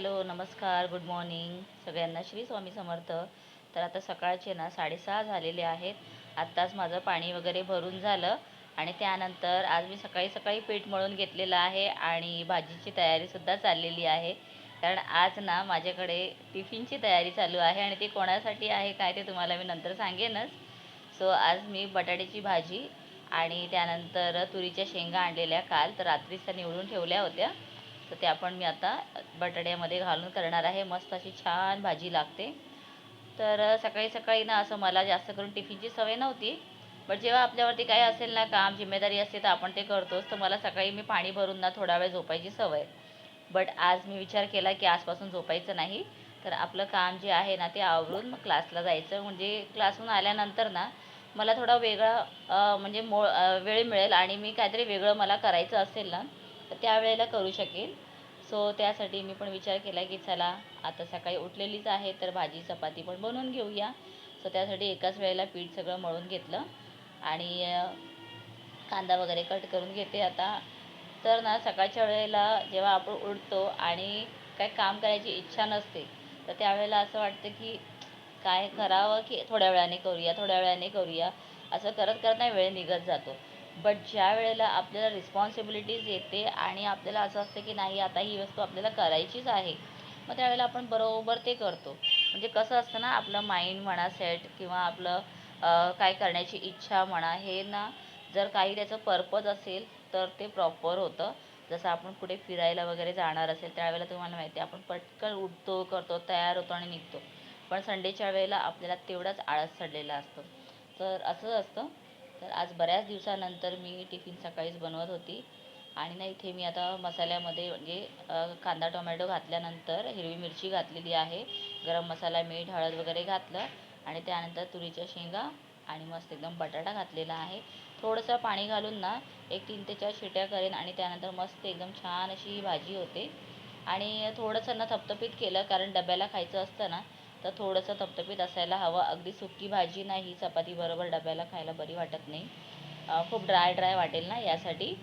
Hello नमस्कार good morning. सगळ्यांना श्री स्वामी समर्थ. तर आता सकाळचे ना साडेसहा झालेले आहेत. आत्ताच माझं पाणी वगैरे भरून झालं आणि त्यानंतर आज मी सकाळी सकाळी पीठ मळून घेतलेलं आहे आणि भाजीची तयारीसुद्धा चाललेली आहे. कारण आज ना माझ्याकडे टिफिनची तयारी चालू आहे आणि ती कोणासाठी आहे काय ते तुम्हाला मी नंतर सांगेनच. सो आज मी बटाट्याची भाजी आणि त्यानंतर तुरीच्या शेंगा आणलेल्या काल तर रात्रीच त्या निवडून ठेवल्या होत्या. तर ते आपण मी आता बटाट्यामध्ये घालून करणार आहे. मस्त अशी छान भाजी लागते. तर सकाळी सकाळी ना असं मला जास्त करून टिफिनची सवय नव्हती. बट जेव्हा आपल्यावरती काही असेल ना काम जिम्मेदारी असते तर आपण ते करतोच. तर मला सकाळी मी पाणी भरून ना थोडा वेळ झोपायची सवय. बट आज मी विचार केला की आजपासून झोपायचं नाही. तर आपलं काम जे आहे ना ते आवरून मग क्लासला जायचं. म्हणजे क्लासहून आल्यानंतर ना मला थोडा वेगळा म्हणजे मो वेळ मिळेल आणि मी काहीतरी वेगळं मला करायचं असेल ना तर त्यावेळेला करू शकेन. सो त्यासाठी मी पण विचार केला की चला आता सकाळी उठलेलीच आहे तर भाजी चपाती पण बनवून घेऊया. सो त्यासाठी एकाच वेळेला पीठ सगळं मळून घेतलं आणि कांदा वगैरे कट करून घेते आता. तर ना सकाळच्या वेळेला जेव्हा आपण उठतो आणि काय काम करायची इच्छा नसते तर त्यावेळेला असं वाटतं की काय करावं की थोड्या वेळाने करूया थोड्या वेळाने करूया. असं करत करत नाही वेळ निघत जातो. बट ज्या वेळेला आपल्याला रिस्पॉन्सिबिलिटीज येते आणि आपल्याला असं असतं की नाही आता ही वस्तू आपल्याला करायचीच आहे मग त्यावेळेला आपण बरोबर ते करतो. म्हणजे कसं असतं ना आपलं माइंड म्हणा सेट किंवा आपलं काय करण्याची इच्छा म्हणा हे ना जर काही त्याचं पर्पज असेल तर ते प्रॉपर होतं. जसं आपण कुठे फिरायला वगैरे जाणार असेल त्यावेळेला तुम्हाला माहिती आहे आपण पटकन उठतो करतो तयार होतो आणि निघतो. पण संडेच्या वेळेला आपल्याला तेवढाच आळस चढलेला असतो. तर असंच असतं. तर आज बऱ्याच दिवसानंतर मी टिफिन सकाळीच बनवत होती. आणि ना इथे मी आता मसाल्यामध्ये म्हणजे कांदा टोमॅटो घातल्यानंतर हिरवी मिरची घातलेली आहे. गरम मसाला मीठ हळद वगैरे घातलं. आणि त्यानंतर तुरीच्या शेंगा आणि मस्त एकदम बटाटा घातलेला आहे. थोडंसं पाणी घालून ना एक तीन ते चार शिट्या करेन आणि त्यानंतर मस्त एकदम छान अशी भाजी होते. आणि थोडंसं ना थपथपीत केलं कारण डब्याला खायचं असतं ना तर थोडंसं तपतपीत असायला हवं. अगदी सुकी भाजी नाही चपातीबरोबर डब्याला खायला बरी वाटत नाही. खूप ड्राय ड्राय वाटेल ना यासाठी.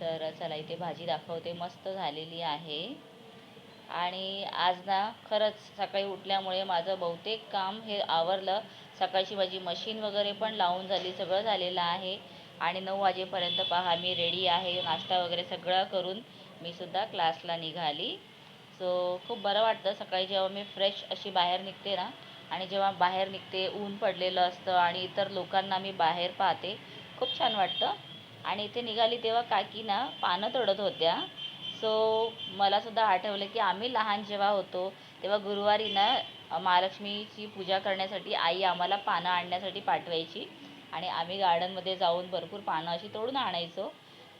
तर चला इथे भाजी दाखवते. मस्त झालेली आहे. आणि आज ना खरंच सकाळी उठल्यामुळे माझं बहुतेक काम हे आवरलं. सकाळची माझी मशीन वगैरे पण लावून झाली सगळं झालेलं आहे. आणि नऊ वाजेपर्यंत पहा मी रेडी आहे. नाश्ता वगैरे सगळं करून मी सुद्धा क्लासला निघाली. सो खूप बरं वाटतं. सकाळी जेव्हा मी फ्रेश अशी बाहेर निघते ना आणि जेव्हा बाहेर निघते ऊन पडलेलं असतं आणि इतर लोकांना मी बाहेर पाहते खूप छान वाटतं. आणि इथे निघाली तेव्हा काकी ना पानं तोडत होत्या. सो मलासुद्धा आठवलं की आम्ही लहान जेव्हा होतो तेव्हा गुरुवारी ना महालक्ष्मीची पूजा करण्यासाठी आई आम्हाला पानं आणण्यासाठी पाठवायची. आणि आम्ही गार्डनमध्ये जाऊन भरपूर पानं अशी तोडून आणायचो.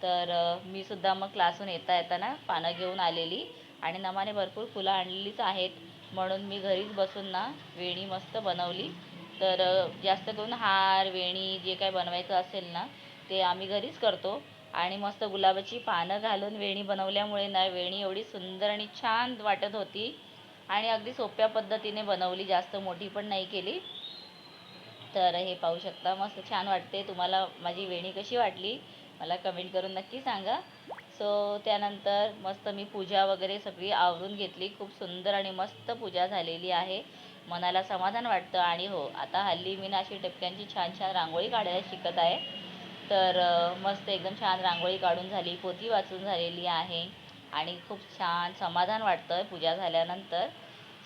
तर मी सुद्धा मग क्लासहून येता येताना पानं घेऊन आलेली. आणि नमाने भरपूर फुलं आणलेलीच आहेत. म्हणून मी घरीच बसून ना वेणी मस्त बनवली. तर जास्त करून हार वेणी जे काय बनवायचं असेल ना ते आम्ही घरीच करतो. आणि मस्त गुलाबाची पानं घालून वेणी बनवल्यामुळे ना वेणी एवढी सुंदर आणि छान वाटत होती. आणि अगदी सोप्या पद्धतीने बनवली जास्त मोठी पण नाही केली. तर हे पाहू शकता मस्त छान वाटते. तुम्हाला माझी वेणी कशी वाटली मला कमेंट करून नक्की सांगा. सो त्यानंतर मस्त मी पूजा वगैरे सगळी आवरून घेतली. खूप सुंदर आणि मस्त पूजा झालेली आहे. मनाला समाधान वाटतं आणि हो आता हल्ली मी ना अशी टपक्यांची छान छान रांगोळी काढायला शिकत आहे. तर मस्त एकदम छान रांगोळी काढून झाली पोती वाचून झालेली आहे आणि खूप छान समाधान वाटतं पूजा झाल्यानंतर.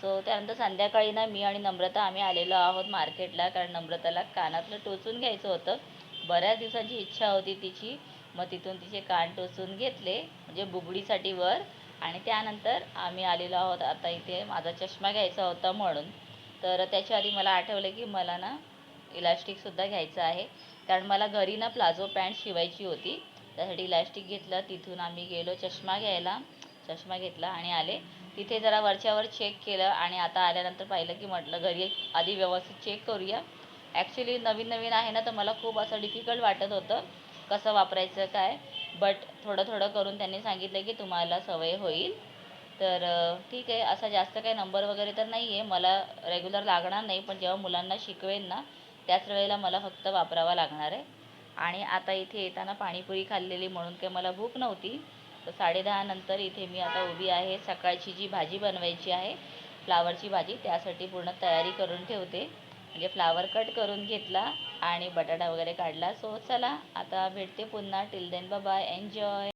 सो त्यानंतर संध्याकाळी ना मी आणि नम्रता आम्ही आलेलो आहोत मार्केटला कारण नम्रताला कानातलं टोचून घ्यायचं होतं. बऱ्याच दिवसांची इच्छा होती तिची. मग तिथून तिचे कान टोचून घेतले म्हणजे बुगडीसाठी वर. आणि त्यानंतर आम्ही आलेलो आहोत आता इथे माझा चष्मा घ्यायचा होता म्हणून. तर त्याच्या आधी मला आठवलं की मला ना इलास्टिकसुद्धा घ्यायचं आहे. कारण मला घरी ना प्लाझो पॅन्ट शिवायची होती. त्यासाठी इलास्टिक घेतलं तिथून आम्ही गेलो चष्मा घ्यायला. चष्मा घेतला आणि आले. तिथे जरा वरच्यावर चेक केलं आणि आता आल्यानंतर पाहिलं की म्हटलं घरी आधी व्यवस्थित चेक करूया. ॲक्च्युली नवीन नवीन आहे ना तर मला खूप असं डिफिकल्ट वाटत होतं. कसं वापरायचं काय बट थोडं थोडं करून त्यांनी सांगितलं की तुम्हाला सवय होईल. तर ठीक आहे असा जास्त काही नंबर वगैरे तर नाही आहे मला रेग्युलर लागणार नाही पण जेव्हा मुलांना शिकवेन ना त्याच वेळेला मला फक्त वापरावा लागणार आहे. आणि आता इथे येताना पाणीपुरी खाल्लेली म्हणून काही मला भूक नव्हती. तर साडेदहा नंतर इथे मी आता उभी आहे. सकाळची जी भाजी बनवायची आहे फ्लावरची भाजी त्यासाठी पूर्ण तयारी करून ठेवते. म्हणजे फ्लावर कट करून घेतला आणि बटाटा वगैरे काढला. सो चला आता भेटते पुन्हा. Till then bye enjoy